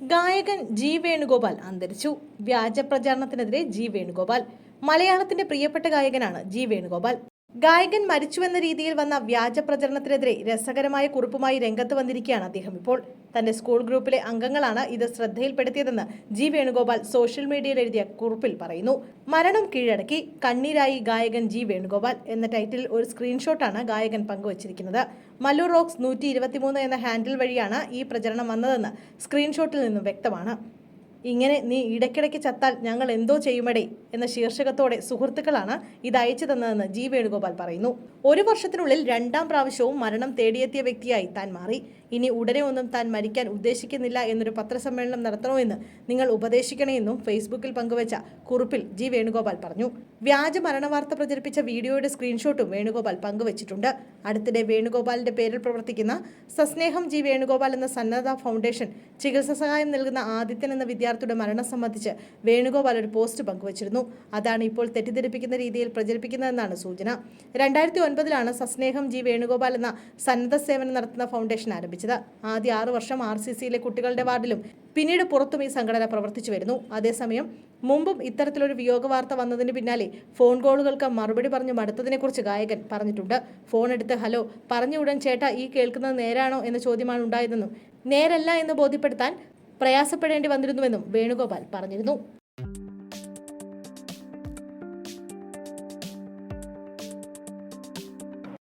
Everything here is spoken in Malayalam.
ഗായകൻ ജി വേണുഗോപാൽ അന്തരിച്ചു. വ്യാജ പ്രചാരണത്തിനെതിരെ ജി വേണുഗോപാൽ. മലയാളത്തിന്റെ പ്രിയപ്പെട്ട ഗായകനാണ് ജി വേണുഗോപാൽ. ഗായകൻ മരിച്ചുവെന്ന രീതിയിൽ വന്ന വ്യാജ പ്രചരണത്തിനെതിരെ രസകരമായ കുറിപ്പുമായി രംഗത്ത് വന്നിരിക്കുകയാണ് അദ്ദേഹം. ഇപ്പോൾ തന്റെ സ്കൂൾ ഗ്രൂപ്പിലെ അംഗങ്ങളാണ് ഇത് ശ്രദ്ധയിൽപ്പെടുത്തിയതെന്ന് ജി വേണുഗോപാൽ സോഷ്യൽ മീഡിയയിൽ എഴുതിയ കുറിപ്പിൽ പറയുന്നു. മരണം കീഴടക്കി കണ്ണീരായി ഗായകൻ ജി വേണുഗോപാൽ എന്ന ടൈറ്റിൽ ഒരു സ്ക്രീൻഷോട്ടാണ് ഗായകൻ പങ്കുവച്ചിരിക്കുന്നത്. മല്ലു റോക്സ് നൂറ്റി എന്ന ഹാൻഡിൽ വഴിയാണ് ഈ പ്രചരണം വന്നതെന്ന് സ്ക്രീൻഷോട്ടിൽ നിന്നും വ്യക്തമാണ്. ഇങ്ങനെ നീ ഇടയ്ക്കിടയ്ക്ക് ചത്താൽ ഞങ്ങൾ എന്തോ ചെയ്യുമടേ എന്ന ശീർഷകത്തോടെ സുഹൃത്തുക്കളാണ് ഇത് അയച്ചു തന്നതെന്ന് ജി വേണുഗോപാൽ പറയുന്നു. ഒരു വർഷത്തിനുള്ളിൽ രണ്ടാം പ്രാവശ്യവും മരണം തേടിയെത്തിയ വ്യക്തിയായി താൻ മാറി. ഇനി ഉടനെ ഒന്നും താൻ മരിക്കാൻ ഉദ്ദേശിക്കുന്നില്ല എന്നൊരു പത്രസമ്മേളനം നടത്തണമെന്ന് നിങ്ങൾ ഉപദേശിക്കണമെന്നും ഫേസ്ബുക്കിൽ പങ്കുവച്ച കുറിപ്പിൽ ജി വേണുഗോപാൽ പറഞ്ഞു. വ്യാജ മരണവാർത്ത പ്രചരിപ്പിച്ച വീഡിയോയുടെ സ്ക്രീൻഷോട്ടും വേണുഗോപാൽ പങ്കുവച്ചിട്ടുണ്ട്. അടുത്തിടെ വേണുഗോപാലിന്റെ പേരിൽ പ്രവർത്തിക്കുന്ന സസ്നേഹം ജി വേണുഗോപാൽ എന്ന സന്നദ്ധ ഫൗണ്ടേഷൻ ചികിത്സാ സഹായം നൽകുന്ന ആദിത്യൻ എന്ന വിദ്യാർത്ഥിയുടെ മരണം സംബന്ധിച്ച് വേണുഗോപാൽ ഒരു പോസ്റ്റ് പങ്കുവച്ചിരുന്നു. അതാണ് ഇപ്പോൾ തെറ്റിദ്ധരിപ്പിക്കുന്ന രീതിയിൽ പ്രചരിപ്പിക്കുന്നതെന്നാണ് സൂചന. രണ്ടായിരത്തി ഒൻപതിലാണ് സസ്നേഹം ജി വേണുഗോപാൽ എന്ന സന്നദ്ധ സേവനം നടത്തുന്ന ഫൗണ്ടേഷൻ ആരംഭിച്ചത്. ആദ്യ ആറു വർഷം ആർ സി സിയിലെ കുട്ടികളുടെ വാർഡിലും പിന്നീട് പുറത്തും ഈ സംഘടന പ്രവർത്തിച്ചു വരുന്നു. അതേസമയം മുമ്പും ഇത്തരത്തിലൊരു വിയോഗ വാർത്ത വന്നതിന് പിന്നാലെ ഫോൺ കോളുകൾക്ക് മറുപടി പറഞ്ഞു മടുത്തതിനെക്കുറിച്ച് ഗായകൻ പറഞ്ഞിട്ടുണ്ട്. ഫോൺ എടുത്ത് ഹലോ പറഞ്ഞ ഉടൻ ചേട്ടാ ഈ കേൾക്കുന്നത് നേരാണോ? എന്ന ചോദ്യമാണ് ഉണ്ടായതെന്നും നേരല്ല എന്ന് ബോധ്യപ്പെടുത്താൻ പ്രയാസപ്പെടേണ്ടി വന്നിരുന്നുവെന്നും വേണുഗോപാൽ പറഞ്ഞിരുന്നു